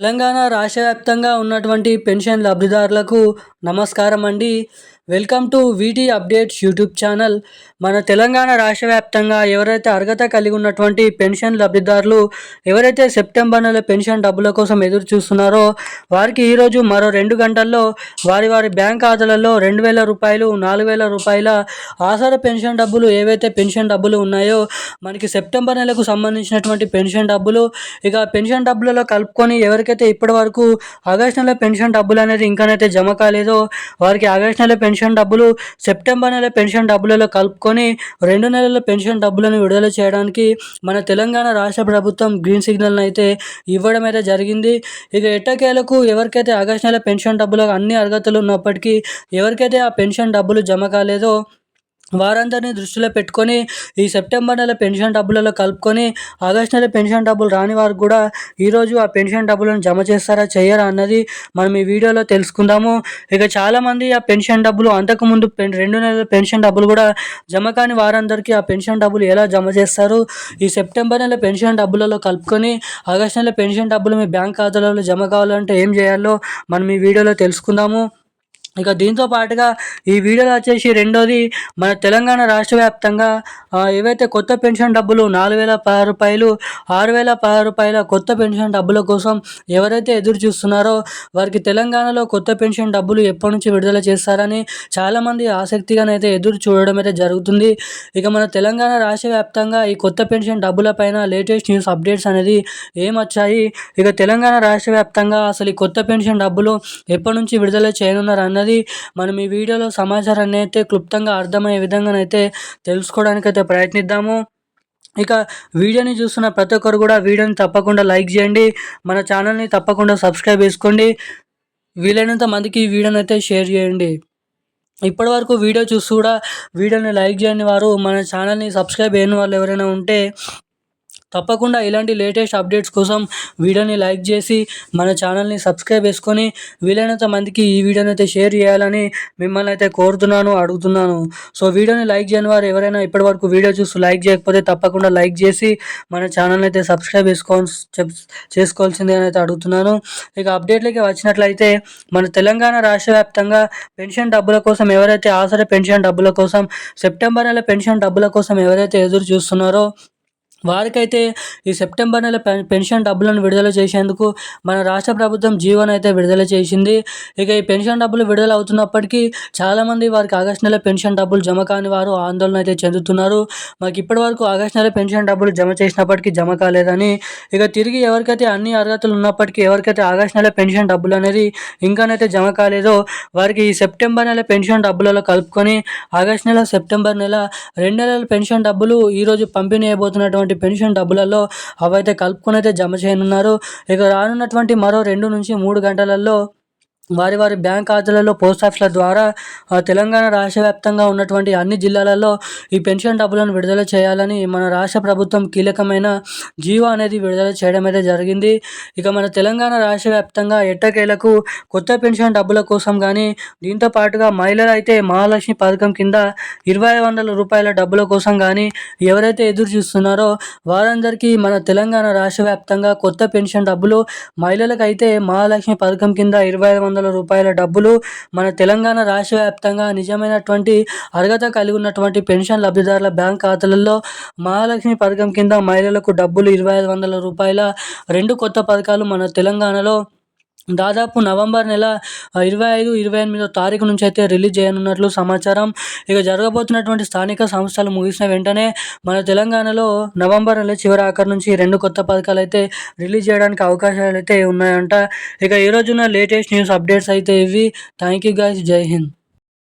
తెలంగాణ రాష్ట్ర వ్యాప్తంగా ఉన్నటువంటి పెన్షన్ లబ్ధిదారులకు నమస్కారం అండి welcome to VT updates YouTube channel. మన తెలంగాణ రాష్ట్ర వ్యాప్తంగా ఎవరైతే అర్హత కలిగి ఉన్నటువంటి పెన్షన్ లబ్ధిదారులు ఎవరైతే సెప్టెంబర్ నెల పెన్షన్ డబ్బుల కోసం ఎదురు చూస్తున్నారో వారికి ఈరోజు మరో రెండు గంటల్లో వారి వారి బ్యాంక్ ఖాతాలలో రెండు వేల రూపాయలు నాలుగు వేల రూపాయల ఆసర పెన్షన్ డబ్బులు ఏవైతే పెన్షన్ డబ్బులు ఉన్నాయో మనకి సెప్టెంబర్ నెలకు సంబంధించినటువంటి పెన్షన్ డబ్బులు ఇక పెన్షన్ డబ్బులలో కలుపుకొని ఎవరికైతే ఇప్పటి వరకు ఆగస్టు నెల పెన్షన్ డబ్బులు అనేది ఇంకానైతే జమ కాలేదో వారికి ఆగస్టు నెల పెన్షన్ పెన్షన్ డబ్బులు సెప్టెంబర్ నెల పెన్షన్ డబ్బులలో కలుపుకొని రెండు నెలల పెన్షన్ డబ్బులను విడుదల చేయడానికి మన తెలంగాణ రాష్ట్ర ప్రభుత్వం గ్రీన్ సిగ్నల్ అయితే ఇవ్వడం అయితే జరిగింది. ఇక ఎట్టకేలకు ఎవరికైతే ఆగస్టు నెల పెన్షన్ డబ్బులు అన్ని అర్హతలు ఉన్నప్పటికీ ఎవరికైతే ఆ పెన్షన్ డబ్బులు జమ కాలేదో వారందరినీ దృష్టిలో పెట్టుకొని ఈ సెప్టెంబర్ నెల పెన్షన్ డబ్బులలో కలుపుకొని ఆగస్ట్ నెల పెన్షన్ డబ్బులు రాని వారికి కూడా ఈరోజు ఆ పెన్షన్ డబ్బులను జమ చేస్తారా చేయరా అన్నది మనం ఈ వీడియోలో తెలుసుకుందాము. ఇక చాలామంది ఆ పెన్షన్ డబ్బులు అంతకుముందు రెండు నెలల పెన్షన్ డబ్బులు కూడా జమ కాని వారందరికీ ఆ పెన్షన్ డబ్బులు ఎలా జమ చేస్తారు? ఈ సెప్టెంబర్ నెల పెన్షన్ డబ్బులలో కలుపుకొని ఆగస్ట్ నెల పెన్షన్ డబ్బులు మీ బ్యాంక్ ఖాతాలలో జమ కావాలంటే ఏం చేయాలో మనం ఈ వీడియోలో తెలుసుకుందాము. ఇక దీంతో పాటుగా ఈ వీడియోలో వచ్చేసి రెండోది మన తెలంగాణ రాష్ట్ర వ్యాప్తంగా ఏవైతే కొత్త పెన్షన్ డబ్బులు నాలుగు వేల పది రూపాయలు ఆరు వేల పదహారు రూపాయల కొత్త పెన్షన్ డబ్బుల కోసం ఎవరైతే ఎదురు చూస్తున్నారో వారికి తెలంగాణలో కొత్త పెన్షన్ డబ్బులు ఎప్పటి నుంచి విడుదల చేస్తారని చాలామంది ఆసక్తిగానైతే ఎదురు చూడడం అయితే జరుగుతుంది. ఇక మన తెలంగాణ రాష్ట్ర వ్యాప్తంగా ఈ కొత్త పెన్షన్ డబ్బుల పైన లేటెస్ట్ న్యూస్ అప్డేట్స్ అనేది ఏమొచ్చాయి ఇక తెలంగాణ రాష్ట్ర వ్యాప్తంగా అసలు ఈ కొత్త పెన్షన్ డబ్బులు ఎప్పటి నుంచి విడుదల చేయనున్నారు అన్నది అన్నది మనం ఈ వీడియోలో సమాచారాన్ని అయితే క్లుప్తంగా అర్థమయ్యే విధంగానైతే తెలుసుకోవడానికి అయితే ప్రయత్నిద్దాము. ఇక వీడియోని చూస్తున్న ప్రతి ఒక్కరు కూడా వీడియోని తప్పకుండా లైక్ చేయండి. మన ఛానల్ని తప్పకుండా సబ్స్క్రైబ్ చేసుకోండి. వీలైనంత మందికి ఈ వీడియోని అయితే షేర్ చేయండి. ఇప్పటి వరకు వీడియో చూసి కూడా వీడియోని లైక్ చేయని వారు మన ఛానల్ని సబ్స్క్రైబ్ చేయని వాళ్ళు ఎవరైనా ఉంటే తప్పకుండా ఇలాంటి లేటెస్ట్ అప్డేట్స్ కోసం వీడియోని లైక్ చేసి మన ఛానల్ని సబ్స్క్రైబ్ చేసుకొని వీలైనంత మందికి ఈ వీడియోని అయితే షేర్ చేయాలని మిమ్మల్ని అయితే కోరుతున్నాను అడుగుతున్నాను. సో వీడియోని లైక్ చేయని వారు ఎవరైనా ఇప్పటివరకు వీడియో చూసి లైక్ చేయకపోతే తప్పకుండా లైక్ చేసి మన ఛానల్ని అయితే సబ్స్క్రైబ్ చేసుకో చేసుకోవాల్సిందే అని అయితే అడుగుతున్నాను. ఇక అప్డేట్లకి వచ్చినట్లయితే మన తెలంగాణ రాష్ట్ర వ్యాప్తంగా పెన్షన్ డబ్బుల కోసం ఎవరైతే ఆసర పెన్షన్ డబ్బుల కోసం సెప్టెంబర్ నెల పెన్షన్ డబ్బుల కోసం ఎవరైతే ఎదురు చూస్తున్నారో వారికైతే ఈ సెప్టెంబర్ నెల పెన్షన్ డబ్బులను విడుదల చేసేందుకు మన రాష్ట్ర ప్రభుత్వం జీవోను అయితే విడుదల చేసింది. ఇక ఈ పెన్షన్ డబ్బులు విడుదల అవుతున్నప్పటికీ చాలామంది వారికి ఆగస్ట్ నెల పెన్షన్ డబ్బులు జమ కాని వారు ఆందోళన అయితే చెందుతున్నారు. మాకు ఇప్పటి వరకు ఆగస్ట్ నెల పెన్షన్ డబ్బులు జమ చేసినప్పటికీ జమ కాలేదని. ఇక తిరిగి ఎవరికైతే అన్ని అర్హతలు ఉన్నప్పటికీ ఎవరికైతే ఆగస్ట్ నెల పెన్షన్ డబ్బులు అనేది ఇంకానైతే జమ కాలేదో వారికి ఈ సెప్టెంబర్ నెల పెన్షన్ డబ్బులలో కలుపుకొని ఆగస్ట్ నెల సెప్టెంబర్ నెల రెండు నెలల పెన్షన్ డబ్బులు ఈరోజు పంపిణీ అయిపోతున్నటువంటి ఉన్నటువంటి పెన్షన్ డబ్బులలో అవైతే కలుపుకొని అయితే జమ చేయనున్నారు. ఇక రానున్నటువంటి మరో రెండు నుంచి మూడు గంటలలో వారి వారి బ్యాంక్ ఖాతాలలో పోస్ట్ ఆఫీసుల ద్వారా తెలంగాణ రాష్ట్ర వ్యాప్తంగా ఉన్నటువంటి అన్ని జిల్లాలలో ఈ పెన్షన్ డబ్బులను విడుదల చేయాలని మన రాష్ట్ర ప్రభుత్వం కీలకమైన జీవో అనేది విడుదల చేయడం అయితే జరిగింది. ఇక మన తెలంగాణ రాష్ట్ర వ్యాప్తంగా ఎట్టకేలకు కొత్త పెన్షన్ డబ్బుల కోసం కానీ దీంతో పాటుగా మహిళలు అయితే మహాలక్ష్మి పథకం కింద ఇరవై వందల రూపాయల డబ్బుల కోసం కానీ ఎవరైతే ఎదురు చూస్తున్నారో వారందరికీ మన తెలంగాణ రాష్ట్ర వ్యాప్తంగా కొత్త పెన్షన్ డబ్బులు మహిళలకైతే మహాలక్ష్మి పథకం కింద ఇరవై వందల రూపాయల డబ్బులు మన తెలంగాణ రాష్ట్ర వ్యాప్తంగా నిజమైనటువంటి అర్హత కలిగి ఉన్నటువంటి పెన్షన్ లబ్ధిదారుల బ్యాంక్ ఖాతాలలో మహాలక్ష్మి పథకం కింద మహిళలకు డబ్బులు ఇరవై ఐదు వందల రూపాయల రెండు కొత్త పథకాలు మన తెలంగాణలో దాదాపు నవంబర్ నెల ఇరవై ఐదు ఇరవై ఎనిమిదో తారీఖు నుంచి అయితే రిలీజ్ చేయనున్నట్లు సమాచారం. ఇక జరగబోతున్నటువంటి స్థానిక సంస్థలు ముగిసిన వెంటనే మన తెలంగాణలో నవంబర్ నెల చివరి ఆఖరి నుంచి రెండు కొత్త పథకాలు అయితే రిలీజ్ చేయడానికి అవకాశాలు అయితే ఉన్నాయంట. ఇక ఈ రోజున లేటెస్ట్ న్యూస్ అప్డేట్స్ అయితే ఇవి. Thank you guys. Jai Hind.